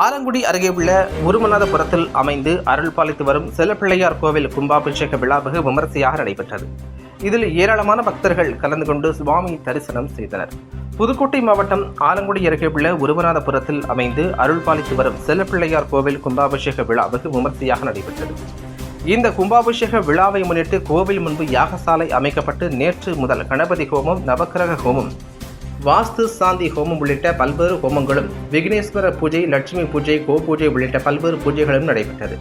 ஆலங்குடி அருகே உள்ள குருமநாதபுரத்தில் அமைந்து அருள் பாலித்து வரும் செல்லப்பிள்ளையார் கோவில் கும்பாபிஷேக விழா வெகு விமரிசையாக நடைபெற்றது. இதில் ஏராளமான பக்தர்கள் கலந்து கொண்டு சுவாமி தரிசனம் செய்தனர். புதுக்கோட்டை மாவட்டம் ஆலங்குடி அருகே உள்ள உருமநாதபுரத்தில் அமைந்து அருள் பாலித்து வரும் செல்லப்பிள்ளையார் கோவில் கும்பாபிஷேக விழா வெகு விமரிசையாக நடைபெற்றது. இந்த கும்பாபிஷேக விழாவை முன்னிட்டு கோவில் முன்பு யாகசாலை அமைக்கப்பட்டு நேற்று முதல் கணபதி ஹோமம் நவக்கிரக ஹோமம் வாஸ்து சாந்தி ஹோமம் உள்ளிட்ட பல்வேறு ஹோமங்களும் விக்னேஸ்வர பூஜை லட்சுமி பூஜை கோபூஜை உள்ளிட்ட பல்வேறு பூஜைகளும் நடைபெற்றது.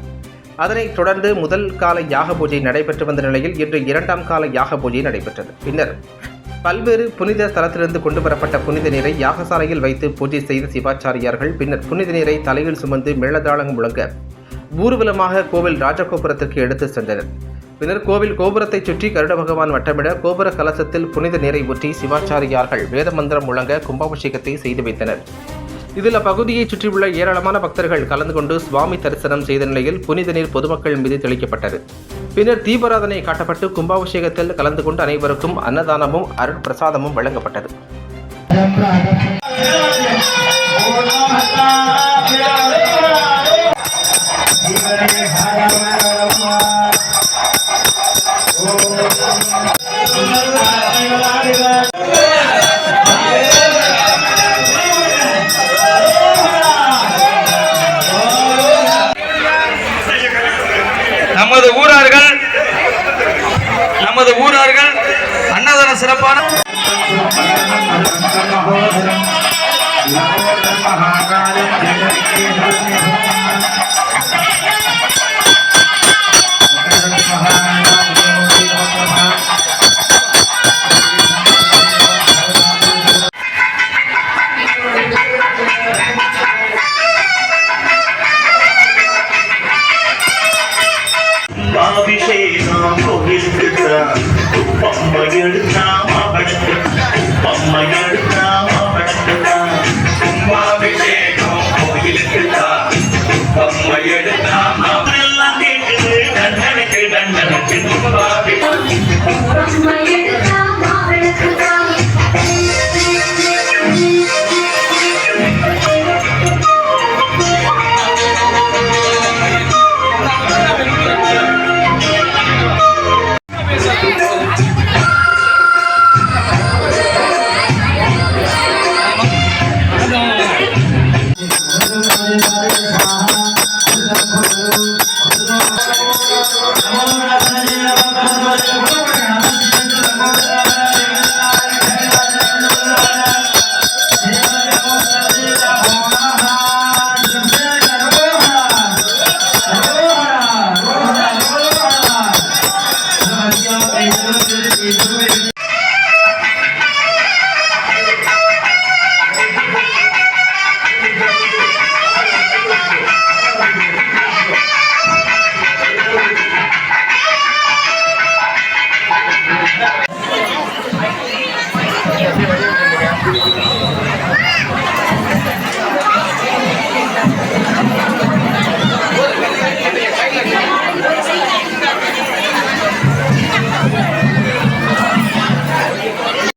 அதனைத் தொடர்ந்து முதல் கால யாக பூஜை நடைபெற்று வந்த நிலையில் இன்று இரண்டாம் கால யாக பூஜை நடைபெற்றது. பின்னர் பல்வேறு புனித ஸ்தலத்திலிருந்து கொண்டு வரப்பட்ட புனித நீரை யாகசாலையில் வைத்து பூஜை செய்த சிவாச்சாரியார்கள் பின்னர் புனித நீரை தலையில் சுமந்து மேளதாளம் முழங்க ஊர்வலமாக கோவில் ராஜகோபுரத்திற்கு எடுத்து சென்றனர். பின்னர் கோவில் கோபுரத்தைச் சுற்றி கருட பகவான் வட்டமிட கோபுர கலசத்தில் புனித நீரை ஊற்றி சிவாச்சாரியார்கள் வேத மந்திரம் முழங்க கும்பாபிஷேகத்தை செய்து வைத்தனர். இதில் அப்பகுதியைச் சுற்றியுள்ள ஏராளமான பக்தர்கள் கலந்து கொண்டு சுவாமி தரிசனம் செய்த நிலையில் புனித நீர் பொதுமக்கள் மீது தெளிக்கப்பட்டது. பின்னர் தீபராதனை காட்டப்பட்டு கும்பாபிஷேகத்தில் கலந்து கொண்டு அனைவருக்கும் அன்னதானமும் அருட்பிரசாதமும் வழங்கப்பட்டது. நமது ஊரார்கள் நமது ஊரார்கள் அன்னதான சிறப்பான அபிஷேகம் எடுத்தாம படுத்து பம்மை எடுத்தாம படுத்துதான் கும்பாபிஷேகம் கோயிலுக்கு பம்மை எடுத்தாம எல்லாம் கேட்குது தண்டனைக்கு தண்டனைக்கு கும்பாபிஷேகம்